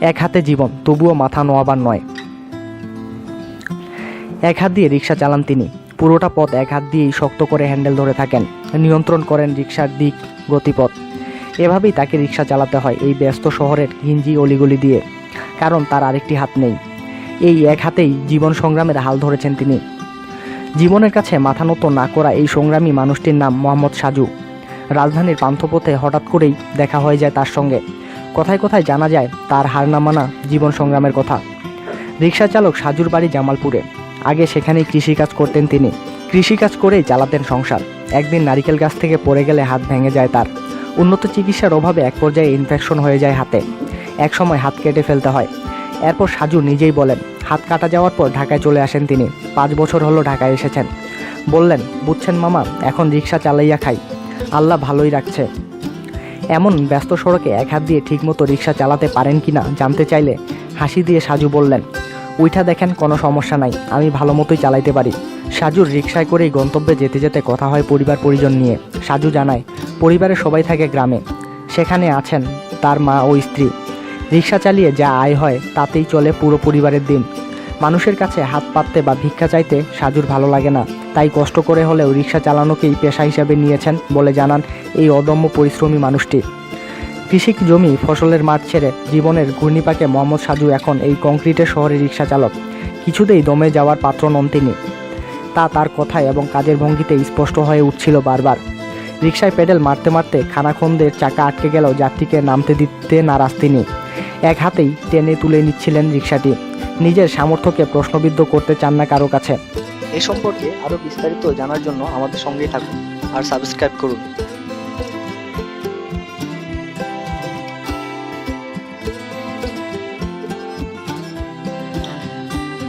এক হাতে জীবন, তবুও মাথা নোয়াবার নয়। এক হাত দিয়ে রিক্সা চালান তিনি। পুরোটা পথ এক হাত দিয়েই শক্ত করে হ্যান্ডেল ধরে থাকেন। নিয়ন্ত্রণ করেন রিক্সার দিক, গতিপথ। এভাবেই তাকে রিক্সা চালাতে হয় এই ব্যস্ত শহরের ঘিঞ্জি অলিগলি দিয়ে। কারণ তার আরেকটি হাত নেই। এই এক হাতেই জীবন সংগ্রামের হাল ধরেছেন তিনি। জীবনের কাছে মাথা নত না করা এই সংগ্রামী মানুষটির নাম মোহাম্মদ সাজু। রাজধানীর পান্থপথে হঠাৎ করেই দেখা হয়ে যায় তার সঙ্গে। কথায় কথায় জানা যায়, তার হার না মানা জীবন সংগ্রামের কথা। রিক্সা চালক সাজুর বাড়ি জামালপুরে। আগে সেখানেই কৃষিকাজ করতেন তিনি। কৃষিকাজ করেই চালাতেন সংসার। একদিন নারিকেল গাছ থেকে পড়ে গেলে হাত ভেঙে যায় তার। উন্নত চিকিৎসার অভাবে এক পর্যায়ে ইনফেকশন হয়ে যায় হাতে। এক সময় হাত কেটে ফেলতে হয়। এরপর সাজু নিজেই বলেন, হাত কাটা যাওয়ার পর ঢাকায় চলে আসেন তিনি। পাঁচ বছর হলো ঢাকায় এসেছেন। বললেন, বুঝছেন মামা, এখন রিক্সা চালাইয়া খাই। আল্লাহ ভালোই রাখছে। এমন ব্যস্ত সড়কে এক হাত দিয়ে ঠিকমতো রিক্সা চালাতে পারেন কি না জানতে চাইলে হাসি দিয়ে সাজু বললেন উইঠা দেখেন, কোনো সমস্যা নাই, আমি ভালো মতোই চালাইতে পারি। সাজুর রিক্সায় করেই গন্তব্যে যেতে যেতে কথা হয় পরিবার পরিজন নিয়ে। সাজু জানায়, পরিবারের সবাই থাকে গ্রামে, সেখানে আছেন তার মা ও স্ত্রী। রিক্সা চালিয়ে যা আয় হয় তাতেই চলে পুরো পরিবারের দিন। মানুষের কাছে হাত পাততে বা ভিক্ষা চাইতে সাজুর ভালো লাগে না। তাই কষ্ট করে হলেও রিক্সা চালানোকেই পেশা হিসাবে নিয়েছেন বলে জানান এই অদম্য পরিশ্রমী মানুষটি। কৃষি জমি ফসলের মাঠ ছেড়ে জীবনের ঘূর্ণিপাকে মোহাম্মদ সাজু এখন এই কংক্রিটের শহরে রিক্সা চালক। কিছুতেই দমে যাওয়ার পাত্র নন তিনি। তা তার কথায় এবং কাজের ভঙ্গিতে স্পষ্ট হয়ে উঠছিল বারবার। রিক্সায় পেডেল মারতে মারতে খানাখন্দের চাকা আটকে গেলেও যাত্রীকে নামতে দিতে নারাজ তিনি। এক হাতেই টেনে তুলে নিচ্ছিলেন রিক্সাটি নিজের সামর্থ্যকে প্রশ্নবিদ্ধ করতে চান না কারও কাছে। এ সম্পর্কে আরও বিস্তারিত জানার জন্য আমাদের সঙ্গেই থাকুন আর সাবস্ক্রাইব করুন।